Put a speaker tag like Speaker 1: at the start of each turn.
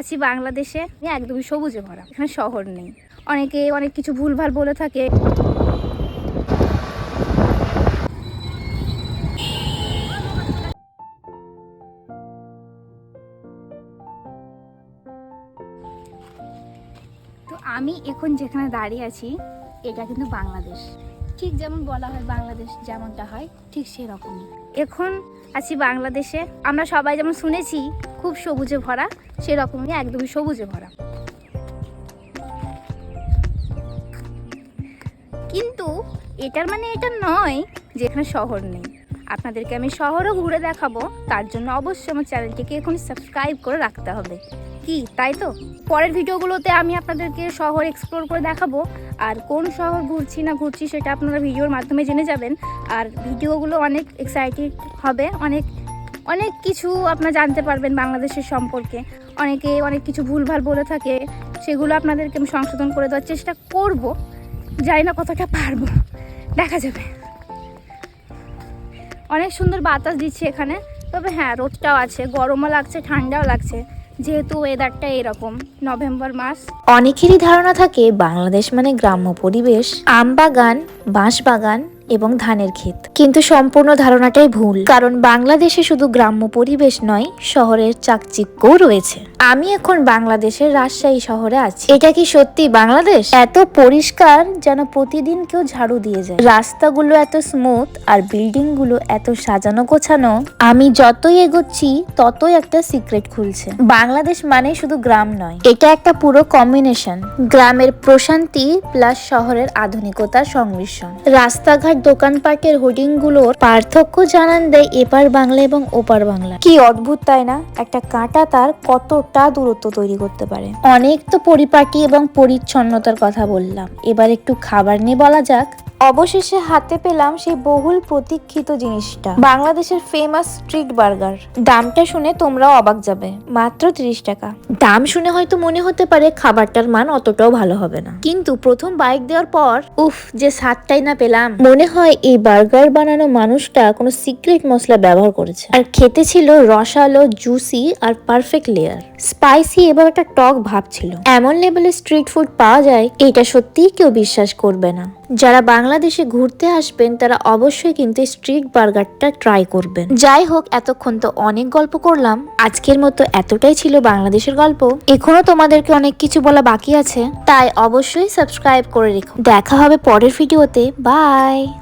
Speaker 1: আছি বাংলাদেশে। একদমই সবুজে ভরা। এখানে শহর নেই। অনেকে অনেক কিছু ভুলভাল বলে থাকে। তো আমি এখন যেখানে দাঁড়িয়ে আছি, এটা কিন্তু বাংলাদেশ। ঠিক যেমন বলা হয় বাংলাদেশ যেমনটা হয়, ঠিক সেরকমই। এখন আছি বাংলাদেশে। আমরা সবাই যেমন শুনেছি খুব সবুজে ভরা, সেরকমই একদমই সবুজে ভরা। কিন্তু এটার মানে এটা নয় যে এখানে শহর নেই। আপনাদেরকে আমি শহরও ঘুরে দেখাবো, তার জন্য অবশ্যই আমার চ্যানেলটিকে এখন সাবস্ক্রাইব করে রাখতে হবে। কি, তাই তো? পরের ভিডিওগুলোতে আমি আপনাদেরকে শহর এক্সপ্লোর করে দেখাবো, আর কোন শহর ঘুরছি না ঘুরছি সেটা আপনারা ভিডিওর মাধ্যমে জেনে যাবেন। আর ভিডিওগুলো অনেক এক্সাইটেড হবে, অনেক অনেক কিছু আপনারা জানতে পারবেন বাংলাদেশের সম্পর্কে। অনেকে অনেক কিছু ভুলভাল বলে থাকে, সেগুলো আপনাদেরকে আমি সংশোধন করে দেওয়ার চেষ্টা করব। জানি না কতটা পারব, দেখা যাবে। অনেক সুন্দর বাতাস দিচ্ছে এখানে, তবে হ্যাঁ রোদটাও আছে, গরমও লাগছে, ঠান্ডাও লাগছে। যেহেতু ওয়েদারটা এরকম, নভেম্বর মাস।
Speaker 2: অনেকেরই ধারণা থাকে বাংলাদেশ মানে গ্রাম্য পরিবেশ আম বাগান বাঁশ বাগান এবং ধানের ক্ষেত। কিন্তু সম্পূর্ণ ধারণাটাই ভুল, কারণ বাংলাদেশে শুধু গ্রাম্য পরিবেশ নয়, শহরের চাকচিক্যও রয়েছে। আমি এখন বাংলাদেশের রাজশাহী শহরে আছি। এটা কি সত্যি বাংলাদেশ? এত পরিষ্কার যেন প্রতিদিন কেউ ঝাড়ু দিয়ে যায়। রাস্তাগুলো এত স্মুথ আর বিল্ডিংগুলো এত সাজানো গোছানো, আমি যতই এগোচ্ছি, ততই একটা সিক্রেট খুলছে। বাংলাদেশ মানে শুধু গ্রাম নয়, এটা একটা পুরো কম্বিনেশন গ্রামের প্রশান্তি প্লাস শহরের আধুনিকতার সংমিশ্রণ। রাস্তাঘাট দোকানপাটের হোর্ডিংগুলোর পার্থক্য জানান দেয় এপার বাংলা এবং ওপার বাংলা। কি অদ্ভুত তাই না? একটা কাঁটা তার কতটা দূরত্ব তৈরি করতে পারে। অনেক তো পরিপাটি এবং পরিচ্ছন্নতার কথা বললাম। এবার একটু খাবার নিয়ে বলা যাক। অবশেষে হাতে পেলাম সেই বহুল প্রতীক্ষিত জিনিসটা। বাংলাদেশের ফেমাস স্ট্রিট বার্গার দামটা শুনে তোমরাও অবাক যাবে। মাত্র তিরিশ টাকা। দাম শুনে হয়তো মনে হতে পারে খাবারটার মান অতটাও ভালো হবে না। কিন্তু প্রথম বাইক দেওয়ার পর, উফ, যে স্বাদটাই না পেলাম। মনে হয় এই বার্গার বানানো মানুষটা কোনো সিক্রেট মশলা ব্যবহার করেছে। আর খেতে ছিল রসালো জুসি আর পারফেক্ট লেয়ার স্পাইসি এবং একটা টক ভাব ছিল। এমন লেভেলের স্ট্রিট ফুড পাওয়া যায়, এটা সত্যিই কেউ বিশ্বাস করবে না। যারা বাংলাদেশে ঘুরতে আসবেন, তারা অবশ্যই কিন্তু স্ট্রিট বার্গারটা ট্রাই করবেন। যাই হোক, এতক্ষণ তো অনেক গল্প করলাম। আজকের মতো এতটাই ছিল বাংলাদেশের গল্প। এখনও তোমাদেরকে অনেক কিছু বলা বাকি আছে, তাই অবশ্যই সাবস্ক্রাইব করে রেখো। দেখা হবে পরের ভিডিওতে বাই